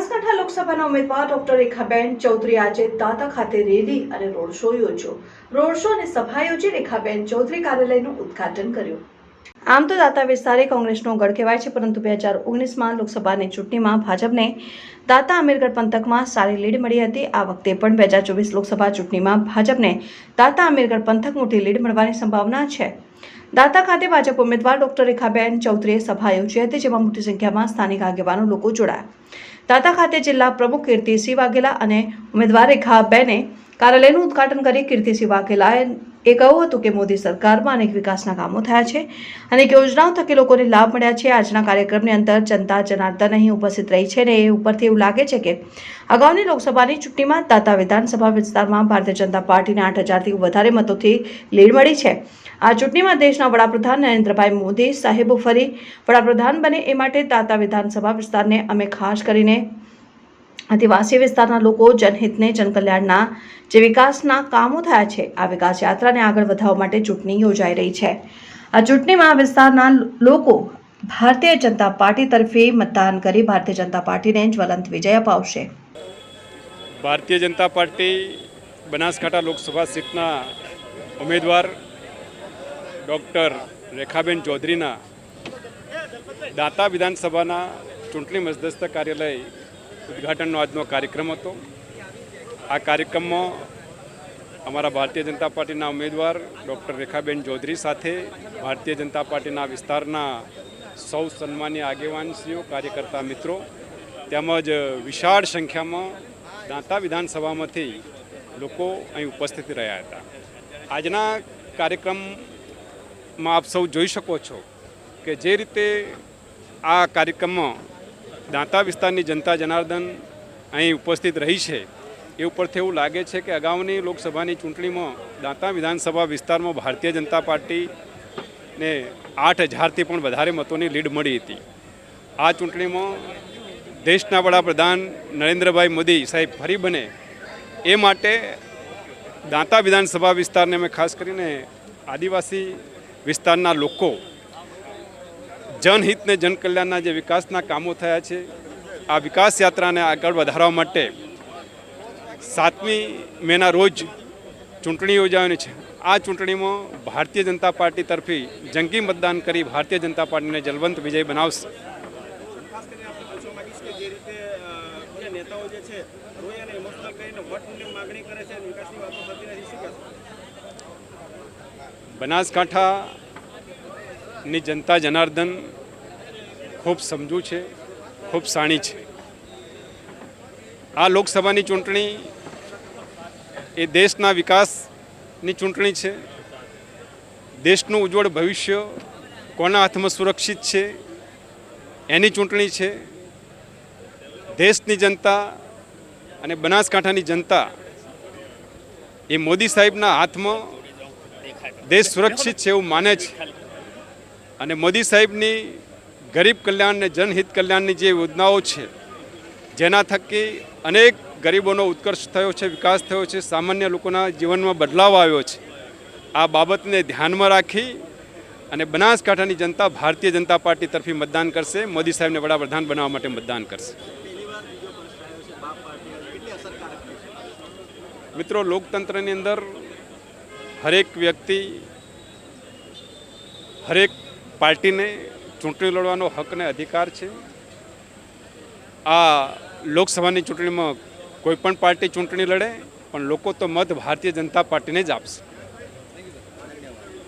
બનાસકાંઠા લોકસભાના ઉમેદવાર ડોક્ટર રેખાબેન ચૌધરી આજે દાતા ખાતે રેલી અને રોડ શો યોજ્યો. રોડ શો અને સભા યોજી રેખાબેન ચૌધરી કાર્યાલયનું ઉદઘાટન કર્યું. આમ તો દાતા વિસ્તારે કોંગ્રેસનો ગઢ કહેવાય છે, પરંતુ બે હજાર ઓગણીસમાં લોકસભાની ચૂંટણીમાં ભાજપને દાતા અમીરગઢ પંથકમાં સારી લીડ મળી હતી. આ વખતે પણ બે હજાર ચોવીસ લોકસભા ચૂંટણીમાં ભાજપને દાતા અમીરગઢ પંથક મોટી લીડ મળવાની સંભાવના છે. દાતા ખાતે ભાજપ ઉમેદવાર ડોક્ટર રેખાબેન ચૌધરીએ સભા યોજી હતી, જેમાં મોટી સંખ્યામાં સ્થાનિક આગેવાનો લોકો જોડાયા. દાતા ખાતે જિલ્લા પ્રમુખ કીર્તિસિંહ વાઘેલા અને ઉમેદવાર રેખાબેને કાર્યાલયનું ઉદ્ઘાટન કરી કીર્તિસિંહ વાઘેલાએ એ કહ્યું હતું કે મોદી સરકારમાં અનેક વિકાસના કામો થયા છે અનેક યોજનાઓ થકી લોકોને લાભ મળ્યા છે. આજના કાર્યક્રમની અંદર જનતા જનાર્દન અહીં ઉપસ્થિત રહી છે ને એ ઉપરથી એવું લાગે છે કે અગાઉની લોકસભાની ચૂંટણીમાં તાતા વિધાનસભા વિસ્તારમાં ભારતીય જનતા પાર્ટીને આઠ હજારથી વધારે મતોથી લીડ મળી છે. આ ચૂંટણીમાં દેશના વડાપ્રધાન નરેન્દ્રભાઈ મોદી સાહેબ ફરી વડાપ્રધાન બને એ માટે તાતા વિધાનસભા વિસ્તારને અમે ખાસ કરીને આદિવાસી વિસ્તારના લોકો જનહિતને જનકલ્યાણના જે વિકાસના કામો થયા છે, આ વિકાસ યાત્રાને આગળ વધારવા માટે ચૂંટણી યોજાઈ રહી છે. આ ચૂંટણીમાં વિસ્તારના લોકો ભારતીય જનતા પાર્ટી તરફે મતદાન કરી ભારતીય જનતા પાર્ટીને જ્વલંત વિજય અપાવશે. ભારતીય જનતા પાર્ટી બનાસકાંઠા લોકસભા સીટના ઉમેદવાર ડૉક્ટર રેખાબેન ચૌધરીના દાતા વિધાનસભાના ચૂંટણી મધ્યસ્થ કાર્યાલય ઉદ્ઘાટનનો આજનો કાર્યક્રમ હતો. આ કાર્યક્રમમાં અમારા ભારતીય જનતા પાર્ટીના ઉમેદવાર ડૉક્ટર રેખાબેન ચૌધરી સાથે ભારતીય જનતા પાર્ટીના વિસ્તારના સૌ સન્માન્ય આગેવાનશ્રીઓ, કાર્યકર્તા મિત્રો, તેમજ વિશાળ સંખ્યામાં દાંતા વિધાનસભામાંથી લોકો અહીં ઉપસ્થિત રહ્યા હતા. આજના કાર્યક્રમમાં આપ સૌ જોઈ શકો છો કે જે રીતે આ કાર્યક્રમમાં દાંતા વિસ્તારની જનતા જનાર્દન અહીં ઉપસ્થિત રહી છે. એ ઉપરથી એવું લાગે છે કે અગાઉની લોકસભાની ચૂંટણીમાં દાંતા વિધાનસભા વિસ્તારમાં ભારતીય જનતા પાર્ટીને આઠ હજારથી પણ વધારે મતોની લીડ મળી હતી. આ ચૂંટણીમાં દેશના વડાપ્રધાન નરેન્દ્રભાઈ મોદી સાહેબ ફરી બને એ માટે દાંતા વિધાનસભા વિસ્તારને અમે ખાસ કરીને આદિવાસી વિસ્તારના લોકો જનહિત ને જનકલ્યાણના જે વિકાસના કામો થયા છે, આ વિકાસ યાત્રાને આગળ વધારવા માટે સાતમી મેના રોજ ચૂંટણી યોજાવાની છે. આ ચૂંટણીમાં ભારતીય જનતા પાર્ટી તરફી જંગી મતદાન કરી ભારતીય જનતા પાર્ટીને જલવંત વિજય બનાવશે. ખાસ બનાસકાંઠાની જનતા જનાર્દન ખૂબ સમજુ છે, ખૂબ સાણી છે. આ લોકસભાની ચૂંટણી એ દેશના વિકાસની ચૂંટણી છે. દેશનું ઉજ્જવળ ભવિષ્ય કોના હાથમાં સુરક્ષિત છે, એની ચૂંટણી છે. દેશની જનતા અને બનાસકાંઠાની જનતા એ મોદી સાહેબના હાથમાં દેશ સુરક્ષિત છે એવું માને છે. અને મોદી સાહેબની ગરીબ કલ્યાણ અને જનહિત કલ્યાણની જે યોજનાઓ છે, જેના થકી અનેક ગરીબોનો ઉત્કર્ષ થયો છે, વિકાસ થયો છે, સામાન્ય લોકોના જીવનમાં બદલાવ આવ્યો છે. આ બાબતને ધ્યાનમાં રાખી અને બનાસકાંઠાની જનતા ભારતીય જનતા પાર્ટી તરફી મતદાન કરશે, મોદી સાહેબને વડાપ્રધાન બનાવવા માટે મતદાન કરશે. મિત્રો, લોકતંત્રની અંદર હરેક વ્યક્તિ, હરેક પાર્ટીને ચૂંટણી લડવાનો હક અને અધિકાર છે. આ લોકસભાની ચૂંટણીમાં કોઈપણ પાર્ટી ચૂંટણી લડે, પણ લોકો તો મત ભારતીય જનતા પાર્ટીને જ આપશે.